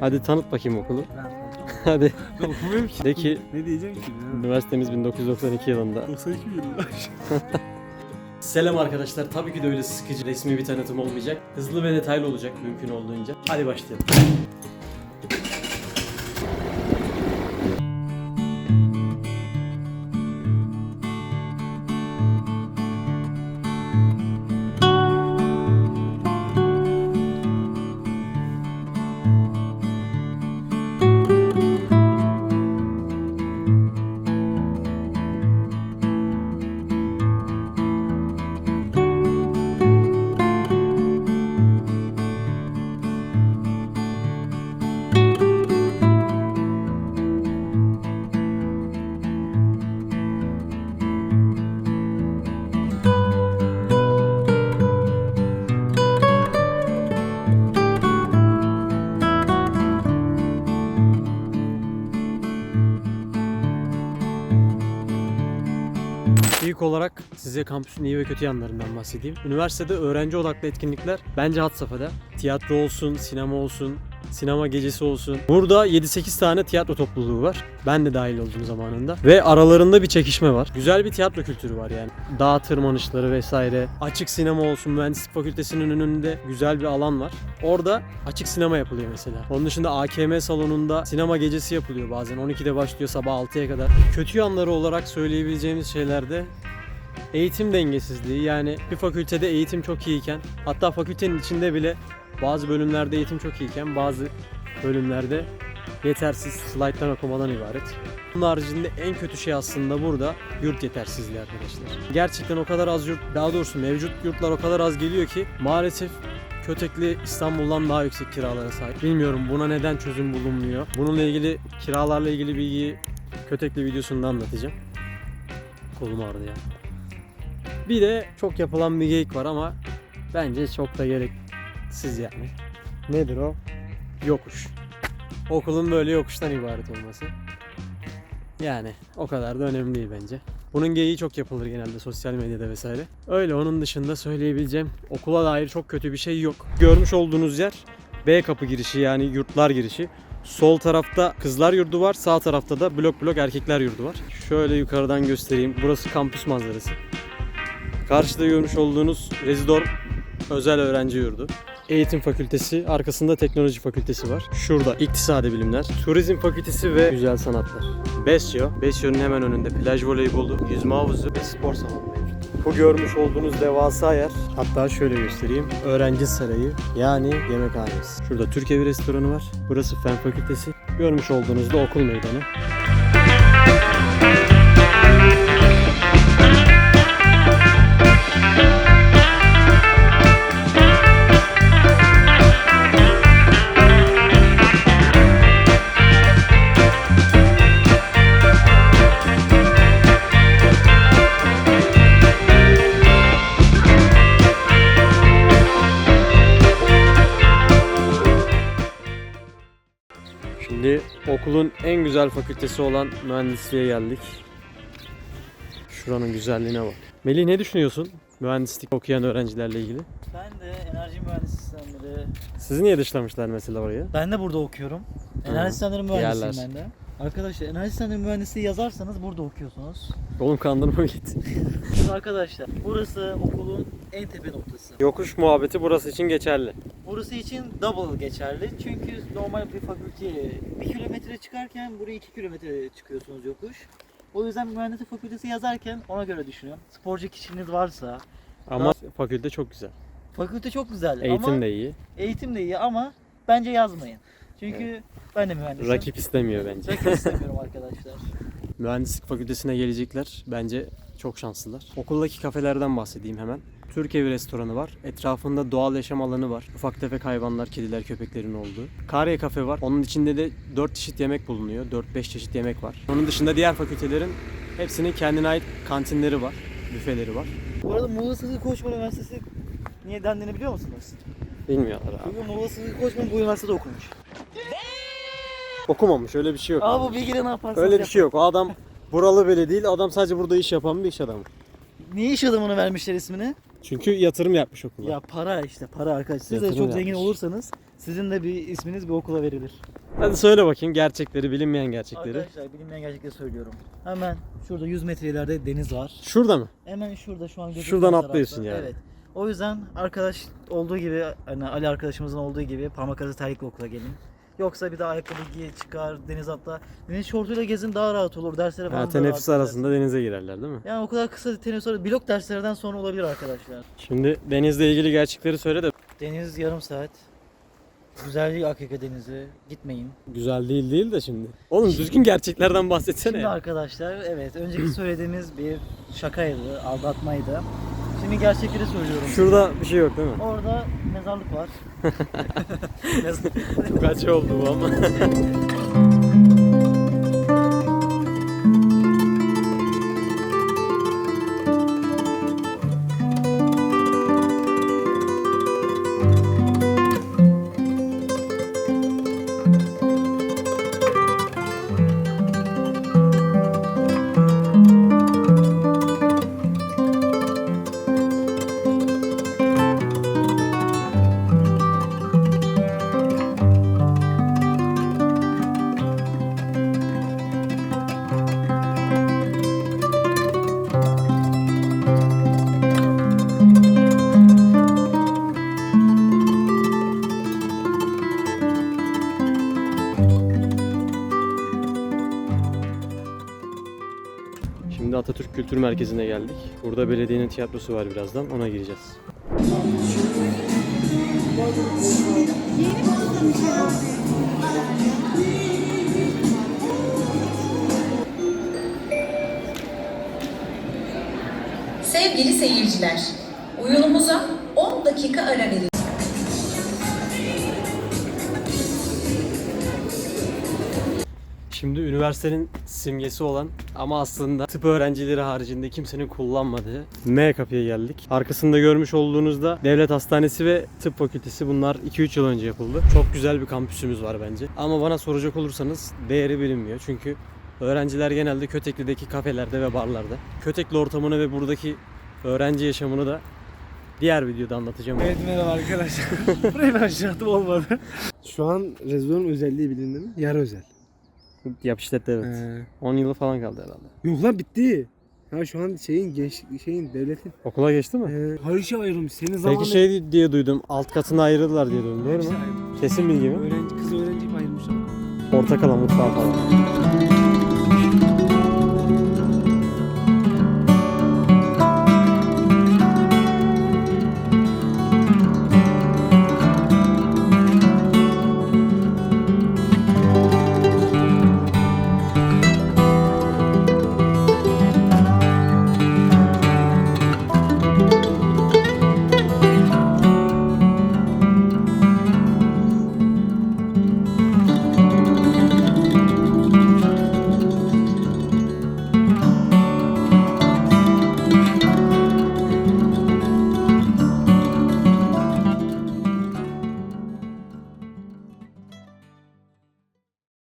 Hadi tanıt bakayım okulu. Hadi. Okumuyorum ki. De ki Ne diyeceğim ki? üniversitemiz 1992 yılında. 92 yılında. Selam arkadaşlar. Tabii ki de öyle sıkıcı resmi bir tanıtım olmayacak. Hızlı ve detaylı olacak mümkün olduğunca. Hadi başlayalım. İlk olarak size kampüsün iyi ve kötü yanlarından bahsedeyim. Üniversitede öğrenci odaklı etkinlikler bence had safhada. Tiyatro olsun, sinema olsun, sinema gecesi olsun. Burada 7-8 tane tiyatro topluluğu var. Ben de dahil oldum zamanında. Ve aralarında bir çekişme var. Güzel bir tiyatro kültürü var yani. Dağ tırmanışları vesaire. Açık sinema olsun. Mühendislik fakültesinin önünde güzel bir alan var. Orada açık sinema yapılıyor mesela. Onun dışında AKM salonunda sinema gecesi yapılıyor bazen. 12'de başlıyor sabah 6'ya kadar. Kötü yanları olarak söyleyebileceğimiz şeylerde eğitim dengesizliği yani bir fakültede eğitim çok iyiyken hatta fakültenin içinde bile bazı bölümlerde eğitim çok iyiyken bazı bölümlerde yetersiz slayttan okumadan ibaret. Bunun haricinde en kötü şey aslında burada yurt yetersizliği arkadaşlar. Gerçekten o kadar az yurt, daha doğrusu mevcut yurtlar o kadar az geliyor ki maalesef Kötekli İstanbul'dan daha yüksek kiralara sahip. Bilmiyorum buna neden çözüm bulunmuyor. Bununla ilgili kiralarla ilgili bilgiyi Kötekli videosunda anlatacağım. Kolum ağrıdı ya. Bir de çok yapılan bir geyik var ama bence çok da gereksiz yani. Nedir o? Yokuş. Okulun böyle yokuştan ibaret olması. Yani o kadar da önemli değil bence. Bunun geyiği çok yapılır genelde sosyal medyada vesaire. Öyle onun dışında söyleyebileceğim okula dair çok kötü bir şey yok. Görmüş olduğunuz yer B kapı girişi yani yurtlar girişi. Sol tarafta kızlar yurdu var, sağ tarafta da blok blok erkekler yurdu var. Şöyle yukarıdan göstereyim. Burası kampüs manzarası. Karşıda görmüş olduğunuz Rezidor özel öğrenci yurdu. Eğitim Fakültesi, arkasında Teknoloji Fakültesi var. Şurada İktisadi Bilimler, Turizm Fakültesi ve Güzel Sanatlar. Besyo, Besyo'nun hemen önünde plaj voleybolu, yüzme havuzu ve spor salonu mevcut. Bu görmüş olduğunuz devasa yer, hatta şöyle göstereyim, öğrenci sarayı yani yemekhanesi. Şurada Türk Evi restoranı var, burası Fen Fakültesi. Görmüş olduğunuz da okul meydanı. Şimdi okulun en güzel fakültesi olan mühendisliğe geldik. Şuranın güzelliğine bak. Melih ne düşünüyorsun mühendislik okuyan öğrencilerle ilgili? Ben de enerji mühendisliği sistemleri. Sizi niye dışlamışlar mesela oraya? Ben de burada okuyorum. Enerji sistemleri mühendisiyim ben de. Arkadaşlar enerji sistemleri mühendisliği yazarsanız burada okuyorsunuz. Oğlum kandırma git. Arkadaşlar burası okulun en tepe noktası. Yokuş muhabbeti burası için geçerli. Burası için double geçerli. Çünkü normal bir fakülteye 1 kilometre çıkarken buraya 2 kilometre çıkıyorsunuz yokuş. O yüzden mühendislik fakültesi yazarken ona göre düşünüyorum. Sporcu kişiniz varsa Ama fakülte çok güzel. fakülte çok güzel Eğitim ama de iyi. eğitim de iyi ama bence yazmayın. Çünkü ben de mühendisim. Rakip istemiyor bence. Rakip istemiyorum arkadaşlar. Mühendislik fakültesine gelecekler bence çok şanslılar. Okuldaki kafelerden bahsedeyim hemen. Türk Evi restoranı var. Etrafında doğal yaşam alanı var. Ufak tefek hayvanlar, kediler, köpeklerin olduğu. Kariye kafe var. Onun içinde de 4 çeşit yemek bulunuyor. 4-5 çeşit yemek var. Onun dışında diğer fakültelerin hepsinin kendine ait kantinleri var. Büfeleri var. Bu arada Muğla Sıkı Koçman Üniversitesi niye dendiğini biliyor musunuz? Bilmiyorlar abi. Çünkü Muğla Sıkı Koçman bu üniversitede okumuş. Okumamış öyle bir şey yok. Aa bu bilgiyle ne yaparsanız Öyle bir şey yok. O adam buralı bile değil. Adam sadece burada iş yapan bir iş adamı. Niye iş adamına vermişler ismini? Çünkü yatırım yapmış okula. Ya para işte para arkadaşlar. Siz de Yatırım çok zengin yapmış. olursanız Sizin de bir isminiz bir okula verilir. Hadi söyle bakayım gerçekleri, bilinmeyen gerçekleri. Arkadaşlar bilinmeyen gerçekleri söylüyorum. Hemen şurada 100 metre ileride deniz var. Şurada mı? Hemen şurada şu an Şuradan tarafta. atlıyorsun yani. Evet. O yüzden arkadaş olduğu gibi hani Ali arkadaşımızın olduğu gibi parmak arası terlikle okula gelin. Yoksa bir de ayakkabı giy, çıkar, deniz atla. Deniz şortuyla gezin daha rahat olur. Derslere falan Ha, daha teneffüs rahat arasında denize girerler değil mi? Yani o kadar kısa teneffüs arası blok derslerden sonra olabilir arkadaşlar. Şimdi denizle ilgili gerçekleri söyle de Deniz yarım saat. Güzel değil Akyaka denizi. Gitmeyin. güzel değil değil de şimdi. Oğlum düzgün gerçeklerden bahsetsene. Şimdi ya. arkadaşlar evet önceki söylediğimiz bir şakaydı, aldatmaydı. Şimdi gerçekleri söylüyorum. Şurada bir şey yok değil mi? Orada mezarlık var. Mez- Kaç oldu bu ama. Atatürk Kültür Merkezi'ne geldik. Burada belediyenin tiyatrosu var birazdan. Ona gireceğiz. Sevgili seyirciler, oyunumuza 10 dakika ara verin. Şimdi üniversitenin simgesi olan ama aslında tıp öğrencileri haricinde kimsenin kullanmadığı M kapıya geldik. Arkasında görmüş olduğunuzda devlet hastanesi ve tıp fakültesi bunlar 2-3 yıl önce yapıldı. Çok güzel bir kampüsümüz var bence. Ama bana soracak olursanız değeri bilinmiyor. Çünkü öğrenciler genelde Kötekli'deki kafelerde ve barlarda. Kötekli ortamını ve buradaki öğrenci yaşamını da diğer videoda anlatacağım. Evet merhaba arkadaşlar. Burayı ben şartım olmadı. Şu an rezonun özelliği bilindi mi? Yarı özel. Yap evet. Ee, 10 yılı falan kaldı herhalde. yok lan bitti. Ha şu an şeyin genç şeyin devletin. Okula geçti mi? Her şey ayrılmış. Senin zamanında. Peki şey diye duydum. Alt katına ayrıldılar diye duydum. Doğru mu? Kesin bilgi mi? Öğrenci, kız öğrenci mi ayrılmış ama? Portakala mutfağı falan.